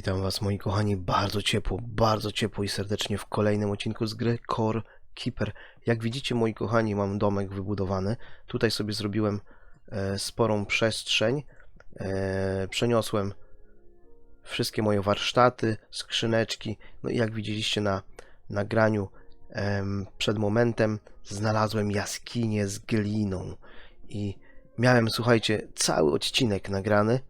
Witam Was moi kochani bardzo ciepło, bardzo ciepło i serdecznie w kolejnym odcinku z gry Core Keeper. Jak widzicie moi kochani mam domek wybudowany. Tutaj sobie zrobiłem e, sporą przestrzeń. E, przeniosłem wszystkie moje warsztaty, skrzyneczki. No i jak widzieliście na nagraniu em, przed momentem znalazłem jaskinię z gliną. I miałem słuchajcie cały odcinek nagrany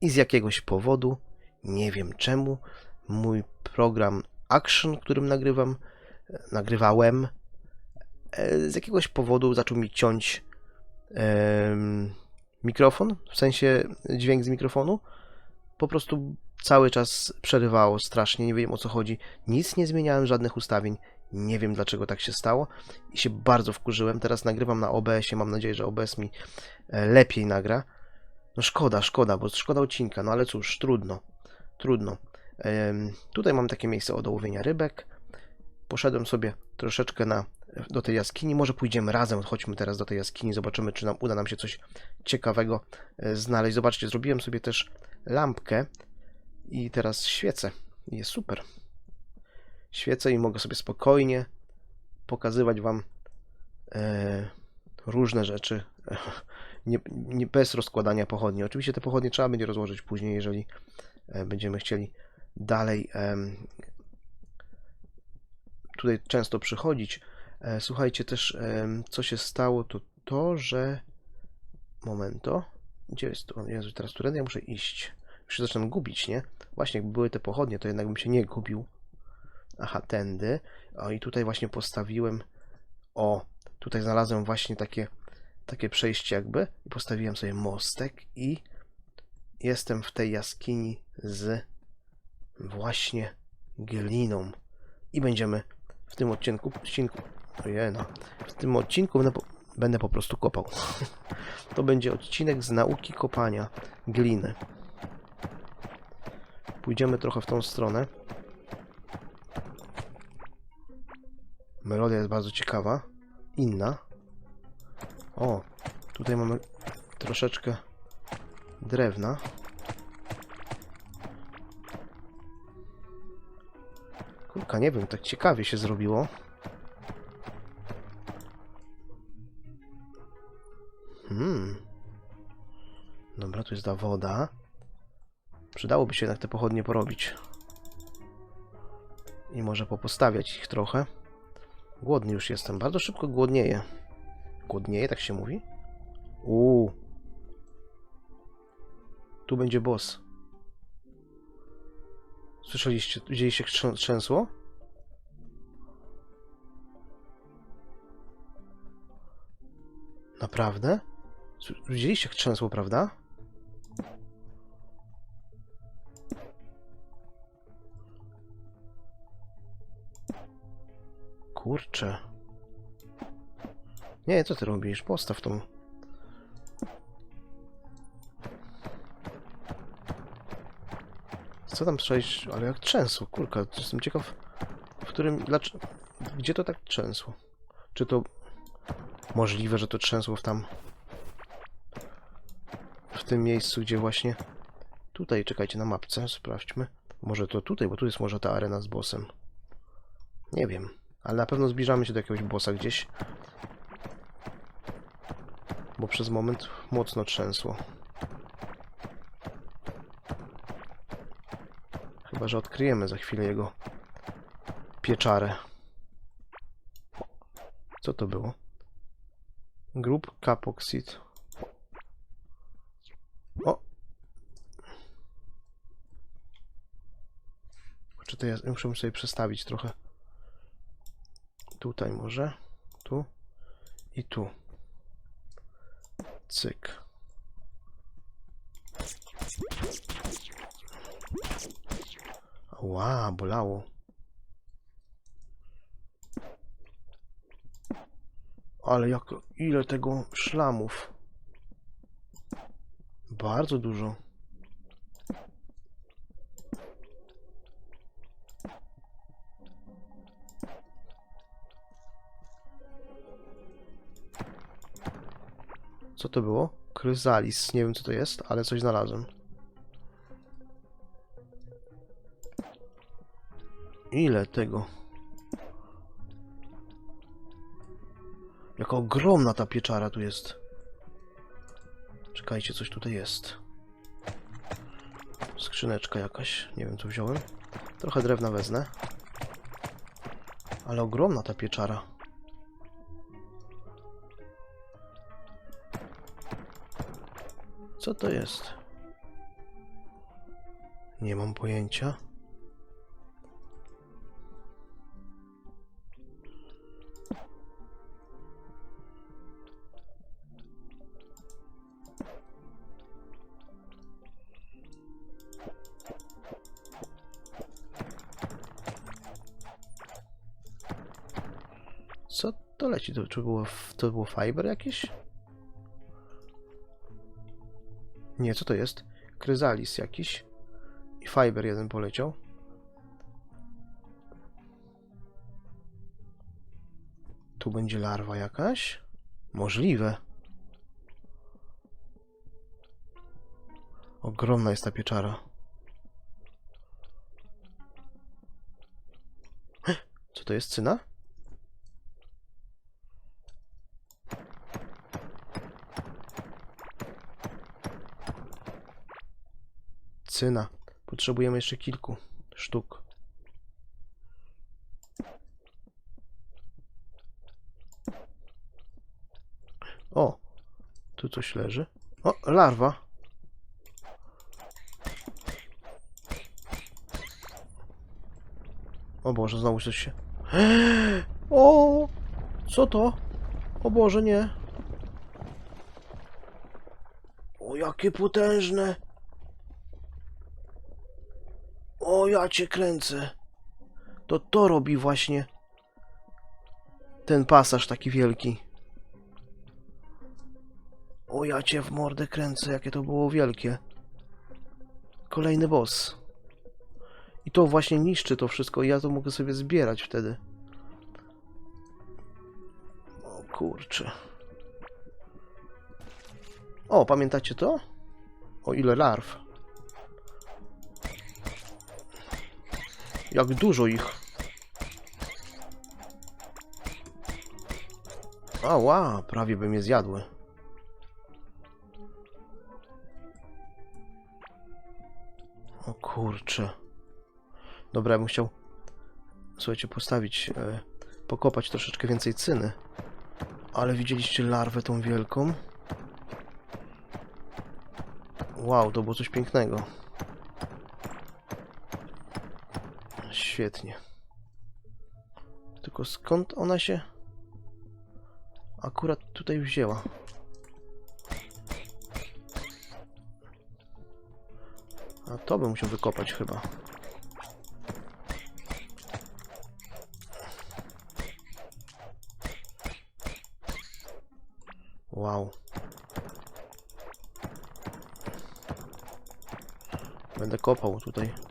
i z jakiegoś powodu nie wiem czemu mój program Action, którym nagrywam, nagrywałem, e, z jakiegoś powodu zaczął mi ciąć mikrofon, w sensie dźwięk z mikrofonu. Po prostu cały czas przerywało strasznie, nie wiem o co chodzi. Nic nie zmieniałem, żadnych ustawień. Nie wiem dlaczego tak się stało i się bardzo wkurzyłem. Teraz nagrywam na OBS-ie, mam nadzieję, że OBS mi e, lepiej nagra. No szkoda, szkoda, bo szkoda odcinka, no ale cóż, trudno trudno. Tutaj mam takie miejsce do łowienia rybek. Poszedłem sobie troszeczkę na, do tej jaskini. Może pójdziemy razem, chodźmy teraz do tej jaskini, zobaczymy, czy nam uda nam się coś ciekawego e, znaleźć. Zobaczcie, zrobiłem sobie też lampkę i teraz świecę. Jest super. Świecę i mogę sobie spokojnie pokazywać Wam e, różne rzeczy. Nie, nie bez rozkładania pochodni. Oczywiście te pochodnie trzeba będzie rozłożyć później, jeżeli będziemy chcieli dalej tutaj często przychodzić. E, Słuchajcie też, co się stało, to to, że momento, gdzie jest to? Jezu, teraz którędy ja muszę iść? Już się zaczynam gubić, nie? Właśnie, jakby były te pochodnie, to jednak bym się nie gubił. Aha, tędy. O, i tutaj właśnie postawiłem, o, tutaj znalazłem właśnie takie, takie przejście jakby postawiłem sobie mostek i jestem w tej jaskini z właśnie gliną. I będziemy w tym odcinku, odcinku no, w tym odcinku będę po, będę po prostu kopał. To będzie odcinek z nauki kopania gliny. Pójdziemy trochę w tą stronę. Melodia jest bardzo ciekawa. Inna. O, tutaj mamy troszeczkę drewna. Kurka, nie wiem, tak ciekawie się zrobiło. Hmm. Dobra, tu jest ta woda. Przydałoby się jednak te pochodnie porobić. I może popostawiać ich trochę. Głodny już jestem. Bardzo szybko głodnieję. Głodnieje, tak się mówi? Uuu. Tu będzie boss. Słyszeliście? Widzieliście jak trzę- trzęsło? Naprawdę? Widzieliście jak trzęsło, prawda? Kurczę. Nie, co ty robisz? Postaw tą. Co tam przejść? Ale jak trzęsło, kurka, jestem ciekaw, w którym, dlaczego, gdzie to tak trzęsło? Czy to możliwe, że to trzęsło w tam, w tym miejscu, gdzie właśnie, tutaj, czekajcie, na mapce, sprawdźmy. Może to tutaj, bo tu jest może ta arena z bossem. Nie wiem, ale na pewno zbliżamy się do jakiegoś bossa gdzieś. Bo przez moment mocno trzęsło. Chyba, że odkryjemy za chwilę jego pieczarę. Co to było? Grup Capoxid. O! Czy to ja muszę sobie przestawić trochę. Tutaj może. Tu. I tu. Cyk. Ła, bolało. Ale jak, ile tego szlamów. Bardzo dużo. Co to było? Kryzalis. Nie wiem co to jest, ale coś znalazłem. Ile tego? Jaka ogromna ta pieczara tu jest. Czekajcie, coś tutaj jest. Skrzyneczka jakaś. Nie wiem, co wziąłem. Trochę drewna wezmę. Ale ogromna ta pieczara. Co to jest? Nie mam pojęcia. Leci? To, czy było, to było fiber jakieś? Nie, co to jest? Kryzalis jakiś. I fiber jeden poleciał. Tu będzie larwa jakaś? Możliwe. Ogromna jest ta pieczara. Co to jest? Cyna? Cyna. Potrzebujemy jeszcze kilku sztuk. O! Tu coś leży. O, larwa. O Boże, znowu coś się... O! Co to? O Boże, nie. O, jakie potężne! O, ja cię kręcę. To to robi właśnie ten pasaż taki wielki. O, ja cię w mordę kręcę, jakie to było wielkie. Kolejny boss. I to właśnie niszczy to wszystko i ja to mogę sobie zbierać wtedy. O kurczę. O, pamiętacie to? O ile larw. Jak dużo ich. Ała, prawie by mnie zjadły. O kurczę. Dobra, ja bym chciał, słuchajcie, postawić, e, pokopać troszeczkę więcej cyny. Ale widzieliście larwę tą wielką? Wow, to było coś pięknego. Świetnie. Tylko skąd ona się akurat tutaj wzięła? A to bym musiał wykopać chyba. Wow. Będę kopał tutaj.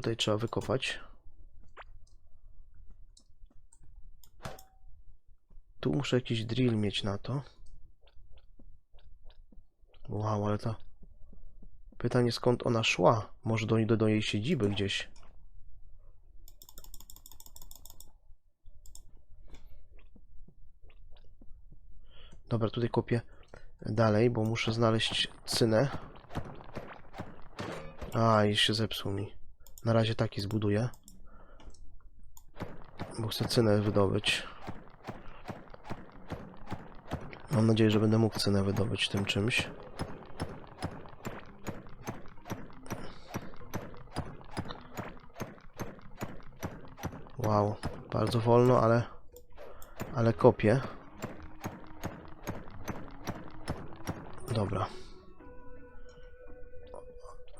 Tutaj trzeba wykopać. Tu muszę jakiś drill mieć na to. Wow, ale ta... Pytanie skąd ona szła? Może do, do, do jej siedziby gdzieś. Dobra, tutaj kopię dalej, bo muszę znaleźć cynę. A, i się zepsuł mi. Na razie taki zbuduję. Bo chcę cynę wydobyć. Mam nadzieję, że będę mógł cynę wydobyć tym czymś. Wow, bardzo wolno, ale ale kopię. Dobra.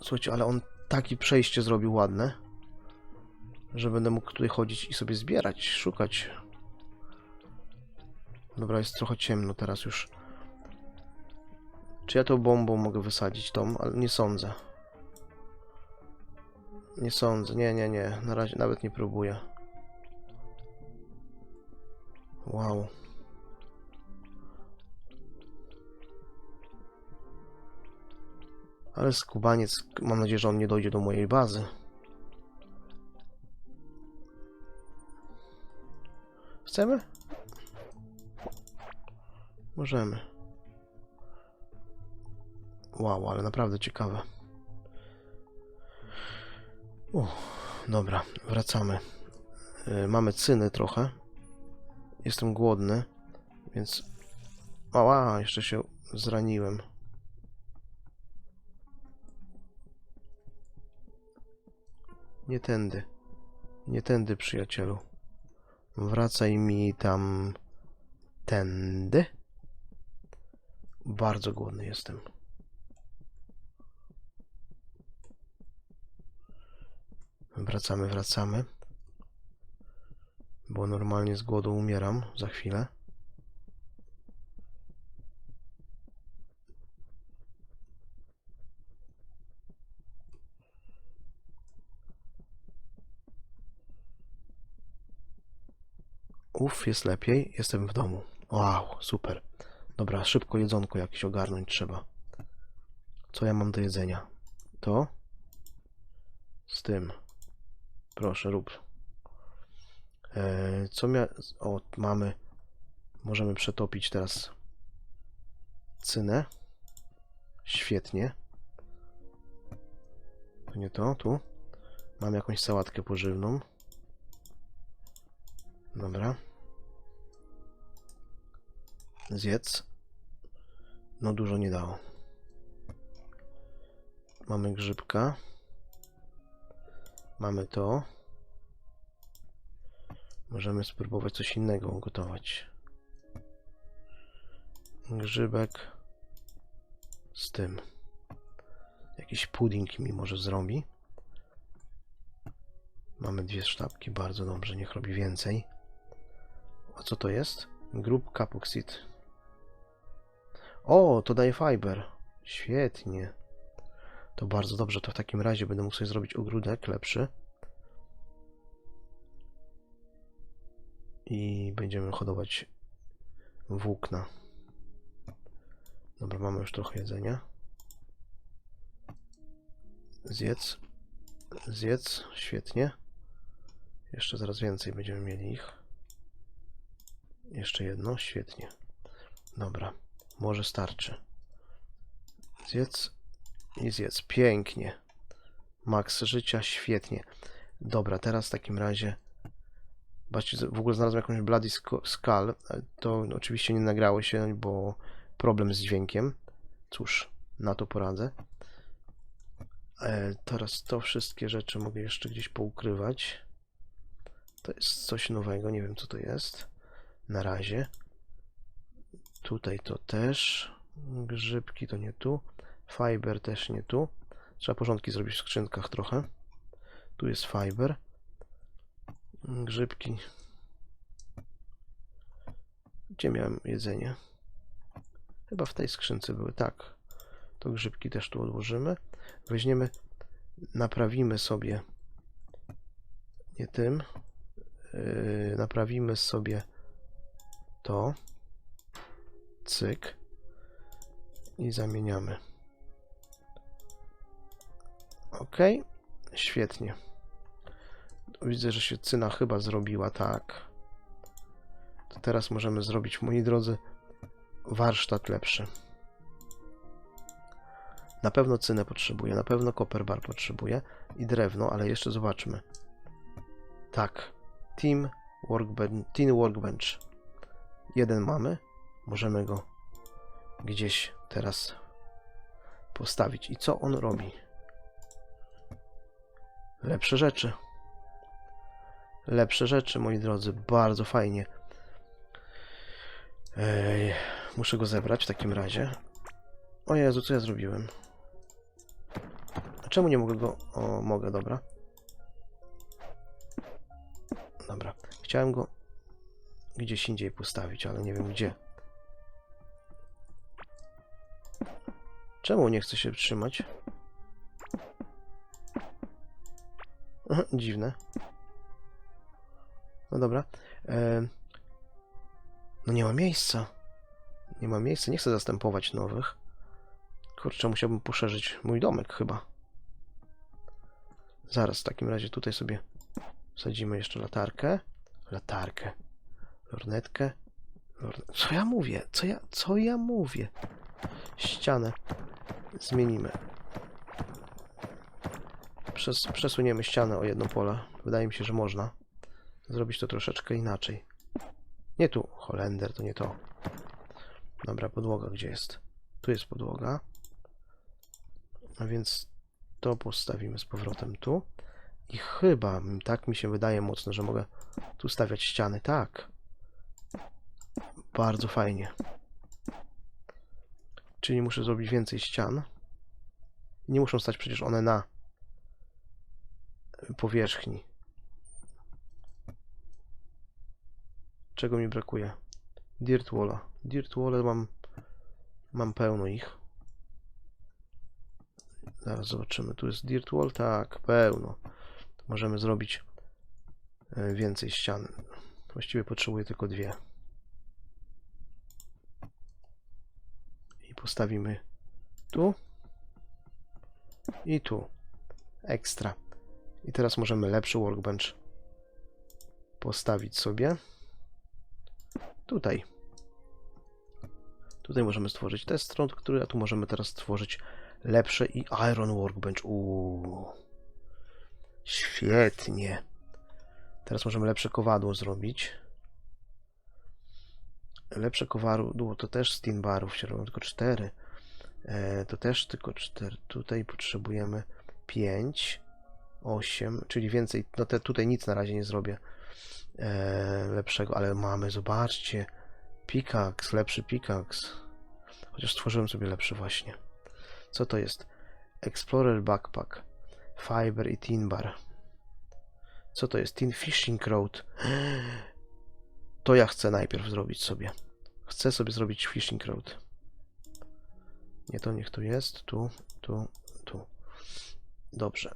Słuchajcie, ale on takie przejście zrobił ładne, że będę mógł tutaj chodzić i sobie zbierać, szukać. Dobra, jest trochę ciemno teraz już. Czy ja tą bombą mogę wysadzić tą? Ale nie sądzę. Nie sądzę, nie, nie, nie. Na razie nawet nie próbuję. Wow. Ale skubaniec, mam nadzieję, że on nie dojdzie do mojej bazy. Chcemy? Możemy. Wow, ale naprawdę ciekawe. Uff, dobra, wracamy. Y, mamy cyny trochę. Jestem głodny, więc... Ała, jeszcze się zraniłem. Nie tędy. Nie tędy, przyjacielu. Wracaj mi tam... Tędy? Bardzo głodny jestem. Wracamy, wracamy. Bo normalnie z głodu umieram za chwilę. Uff, jest lepiej. Jestem w domu. Wow, super. Dobra, szybko jedzonko jakieś ogarnąć trzeba. Co ja mam do jedzenia? To? Z tym. Proszę, rób. E, co mia... O, mamy... Możemy przetopić teraz cynę. Świetnie. To nie to, tu. Mam jakąś sałatkę pożywną. Dobra. Zjedz. No dużo nie dało. Mamy grzybka. Mamy to. Możemy spróbować coś innego ugotować. Grzybek z tym. Jakiś pudding mi może zrobi. Mamy dwie sztabki, bardzo dobrze, niech robi więcej. A co to jest? Grób Capuxid. O, to daje fiber. Świetnie. To bardzo dobrze, to w takim razie będę mógł sobie zrobić ogródek lepszy. I będziemy hodować włókna. Dobra, mamy już trochę jedzenia. Zjedz. Zjedz, świetnie. Jeszcze zaraz więcej będziemy mieli ich. Jeszcze jedno, świetnie. Dobra, może starczy. Zjedz i zjedz. Pięknie. Max życia, świetnie. Dobra, teraz w takim razie. Zobaczcie, w ogóle znalazłem jakąś Bloody Sku- Skull. ale To oczywiście nie nagrało się, bo problem z dźwiękiem. Cóż, na to poradzę. E, teraz to wszystkie rzeczy mogę jeszcze gdzieś poukrywać. To jest coś nowego, nie wiem co to jest. Na razie. Tutaj to też. Grzybki to nie tu. Fiber też nie tu. Trzeba porządki zrobić w skrzynkach trochę. Tu jest fiber. Grzybki. Gdzie miałem jedzenie? Chyba w tej skrzynce były. Tak. To grzybki też tu odłożymy. Weźmiemy, naprawimy sobie nie tym. Yy, naprawimy sobie to. Cyk. I zamieniamy. Ok. Świetnie. Widzę, że się cyna chyba zrobiła, tak. To teraz możemy zrobić, moi drodzy, warsztat lepszy. Na pewno cynę potrzebuję, na pewno copper bar potrzebuję i drewno, ale jeszcze zobaczmy. Tak. Team workbench, team workbench. Jeden mamy. Możemy go gdzieś teraz postawić. I co on robi? Lepsze rzeczy. Lepsze rzeczy, moi drodzy. Bardzo fajnie. Ej, muszę go zebrać w takim razie. O Jezu, co ja zrobiłem? A czemu nie mogę go... O, mogę, dobra. Dobra. Chciałem go gdzieś indziej postawić, ale nie wiem gdzie. Czemu nie chce się trzymać? Dziwne. No dobra. E... No nie ma miejsca. Nie ma miejsca. Nie chcę zastępować nowych. Kurczę, musiałbym poszerzyć mój domek chyba. Zaraz, w takim razie tutaj sobie wsadzimy jeszcze latarkę. Latarkę. Lornetkę. Lorne... Co ja mówię? Co ja, co ja mówię? Ścianę zmienimy. Przes, przesuniemy ścianę o jedno pole. Wydaje mi się, że można zrobić to troszeczkę inaczej. Nie tu. Holender, to nie to. Dobra, podłoga gdzie jest? Tu jest podłoga. A więc to postawimy z powrotem tu. I chyba, tak mi się wydaje mocno, że mogę tu stawiać ściany. Tak. Bardzo fajnie. Czyli muszę zrobić więcej ścian. Nie muszą stać przecież one na powierzchni. Czego mi brakuje? Dirt walla. Dirt walla mam, mam pełno ich. Zaraz zobaczymy. Tu jest dirt wall? Tak, pełno. Możemy zrobić e, więcej ścian. Właściwie potrzebuję tylko dwie. Postawimy tu i tu. Ekstra. I teraz możemy lepszy workbench postawić sobie. Tutaj. Tutaj możemy stworzyć test stron, który, a tu możemy teraz stworzyć lepsze i iron workbench. Uuu. Świetnie. Teraz możemy lepsze kowadło zrobić. Lepsze kowadło to też z tin barów, się robią tylko 4. E, to też tylko 4. Tutaj potrzebujemy 5, 8, czyli więcej. No te, tutaj nic na razie nie zrobię e, lepszego, ale mamy, zobaczcie, pickaxe, lepszy pickaxe. Chociaż stworzyłem sobie lepszy właśnie. Co to jest? Explorer Backpack, Fiber i Tin Bar. Co to jest? Tin Fishing Rod. To ja chcę najpierw zrobić sobie. Chcę sobie zrobić Fishing Rod. Nie to niech tu jest. Tu, tu, tu. Dobrze.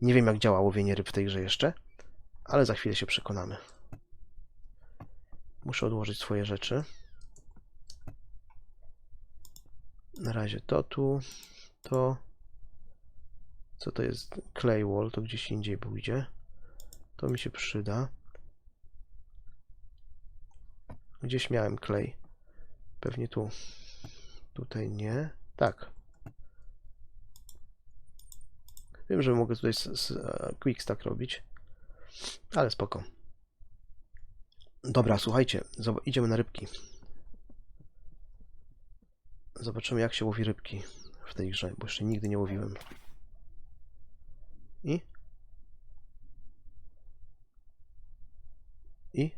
Nie wiem jak działa łowienie ryb w tej grze jeszcze, ale za chwilę się przekonamy. Muszę odłożyć swoje rzeczy. Na razie to tu, to. Co to jest? Clay wall, to gdzieś indziej pójdzie. To mi się przyda. Gdzieś miałem clay. Pewnie tu. Tutaj nie. Tak. Wiem, że mogę tutaj z, z, e, robić. Ale spoko. Dobra, słuchajcie. Idziemy na rybki. Zobaczymy jak się łowi rybki w tej grze, bo jeszcze nigdy nie łowiłem. I? I?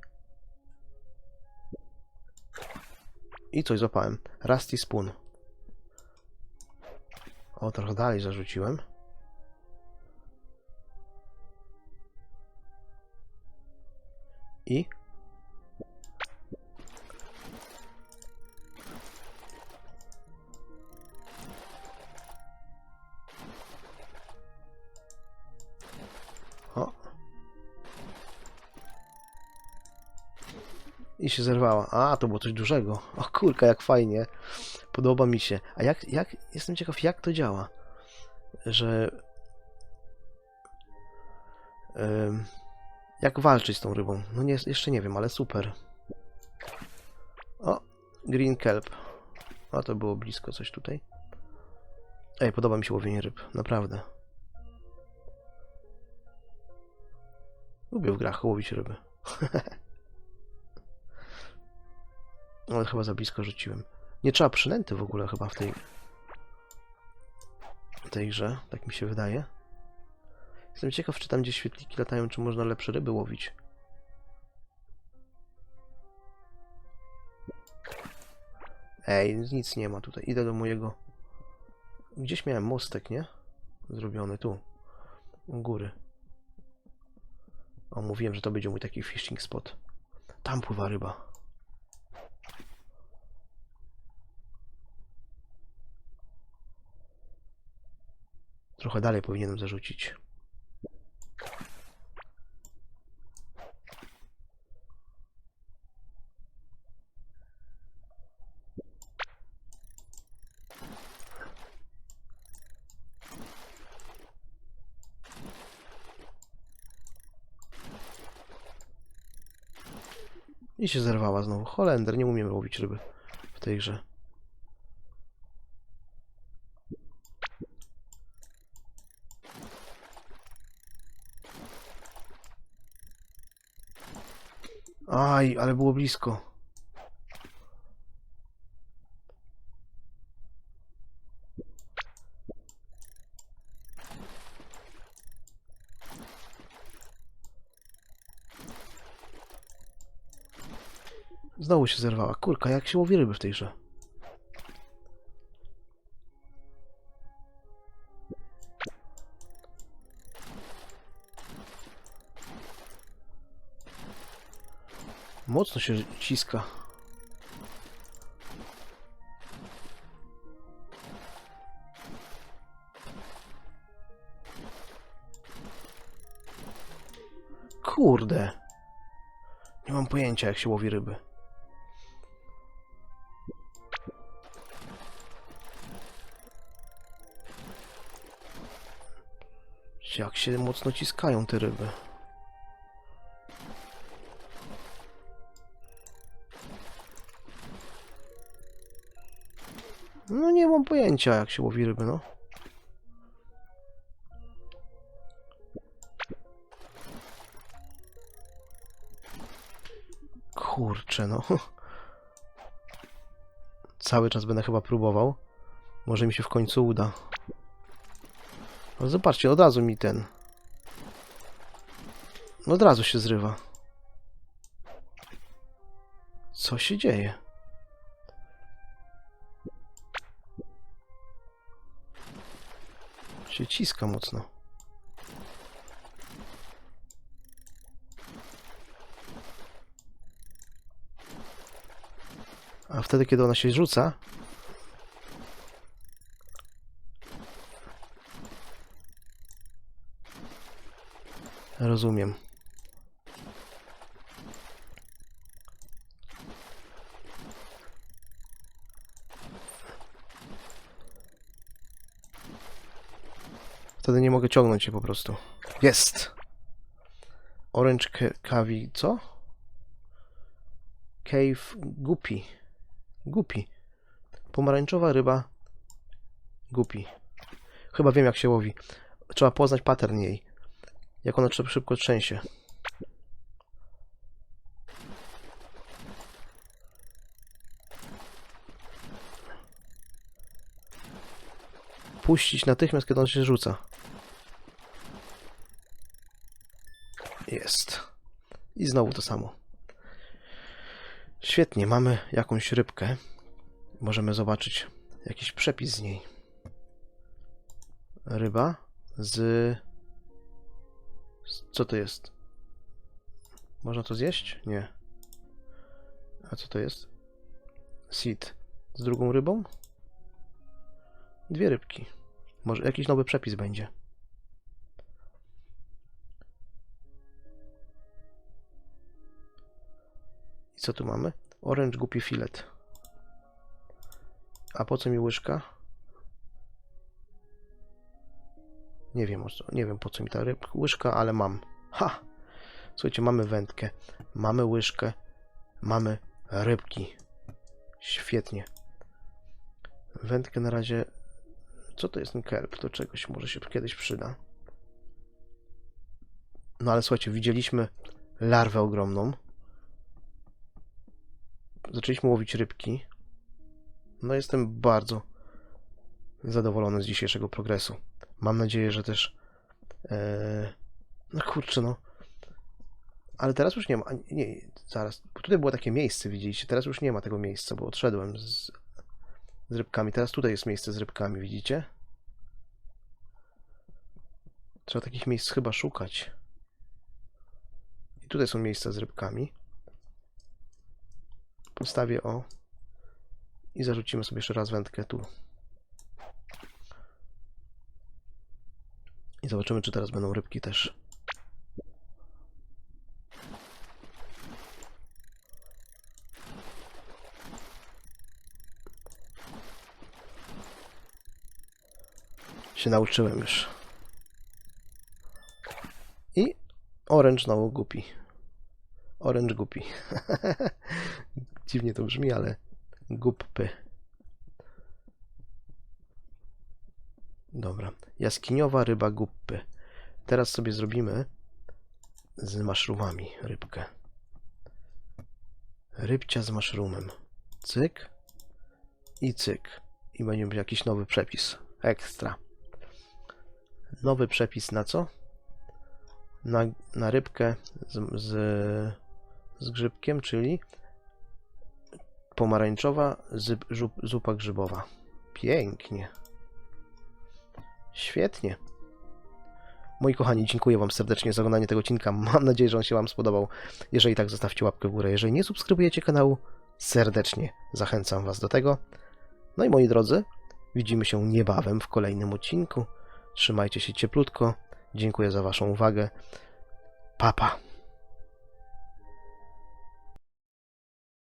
I coś złapałem. Rusty Spoon. O, trochę dalej zarzuciłem. I? Się zerwała. A, to było coś dużego. O kurka, jak fajnie. Podoba mi się. A jak, jak, jestem ciekaw, jak to działa. Że... Jak walczyć z tą rybą? No nie, jeszcze nie wiem, ale super. O, green kelp. A to było blisko coś tutaj. Ej, podoba mi się łowienie ryb, naprawdę. Lubię w grach łowić ryby. Ale chyba za blisko rzuciłem. Nie trzeba przynęty w ogóle chyba w tej w tej grze, tak mi się wydaje. Jestem ciekaw, czy tam gdzie świetliki latają, czy można lepsze ryby łowić. Ej, nic nie ma tutaj. Idę do mojego... Gdzieś miałem mostek, nie? Zrobiony tu. U góry. O, mówiłem, że to będzie mój taki fishing spot. Tam pływa ryba. Trochę dalej powinienem zarzucić. I się zerwała znowu. Holender, nie umiem łowić ryby w tej grze. Aj, ale było blisko. Znowu się zerwała. Kurka, jak się łowi ryby w tej grze? Mocno się ciska. Kurde. Nie mam pojęcia, jak się łowi ryby. Jak się mocno ciskają te ryby. Pojęcia jak się łowi ryby, no. Kurczę, no. Cały czas będę chyba próbował. Może mi się w końcu uda. No zobaczcie, od razu mi ten. No od razu się zrywa. Co się dzieje? Się ciska mocno. A wtedy, kiedy ona się rzuca, Rozumiem. Wtedy nie mogę ciągnąć się po prostu. Jest! Orange Cavi, co? Cave Guppy. Guppy. Pomarańczowa ryba Guppy. Chyba wiem jak się łowi. Trzeba poznać pattern jej. Jak ona szybko trzęsie. Puścić natychmiast, kiedy on się rzuca. Jest. I znowu to samo. Świetnie, mamy jakąś rybkę. Możemy zobaczyć jakiś przepis z niej. Ryba z co to jest? Można to zjeść? Nie. A co to jest? Seed. Z drugą rybą? Dwie rybki. Może jakiś nowy przepis będzie. Co tu mamy? Orange Guppy Filet. A po co mi łyżka? Nie wiem, nie wiem po co mi ta ryb, łyżka, ale mam. Ha! Słuchajcie, mamy wędkę, mamy łyżkę, mamy rybki. Świetnie. Wędkę na razie... Co to jest ten kelp? Do czegoś może się kiedyś przyda. No ale słuchajcie, widzieliśmy larwę ogromną. Zaczęliśmy łowić rybki. No jestem bardzo zadowolony z dzisiejszego progresu. Mam nadzieję, że też. E, no kurczę, no. Ale teraz już nie ma. Nie, zaraz. Tutaj było takie miejsce, widzieliście? Teraz już nie ma tego miejsca, bo odszedłem z, z rybkami. Teraz tutaj jest miejsce z rybkami, widzicie? Trzeba takich miejsc chyba szukać. I tutaj są miejsca z rybkami. Postawię o. I zarzucimy sobie jeszcze raz wędkę tu. I zobaczymy, czy teraz będą rybki też. Się nauczyłem już. I orange znowu głupi. Orange guppy. Dziwnie to brzmi, ale guppy. Dobra. Jaskiniowa ryba guppy. Teraz sobie zrobimy z maszrumami rybkę. Rybcia z maszrumem. Cyk. I cyk. I będzie jakiś nowy przepis. Ekstra. Nowy przepis na co? Na, na rybkę z, z, z grzybkiem, czyli pomarańczowa zupa grzybowa. Pięknie. Świetnie. Moi kochani, dziękuję Wam serdecznie za oglądanie tego odcinka. Mam nadzieję, że on się Wam spodobał. Jeżeli tak, zostawcie łapkę w górę. Jeżeli nie subskrybujecie kanału, serdecznie zachęcam Was do tego. No i moi drodzy, widzimy się niebawem w kolejnym odcinku. Trzymajcie się cieplutko. Dziękuję za Waszą uwagę. Papa. Pa.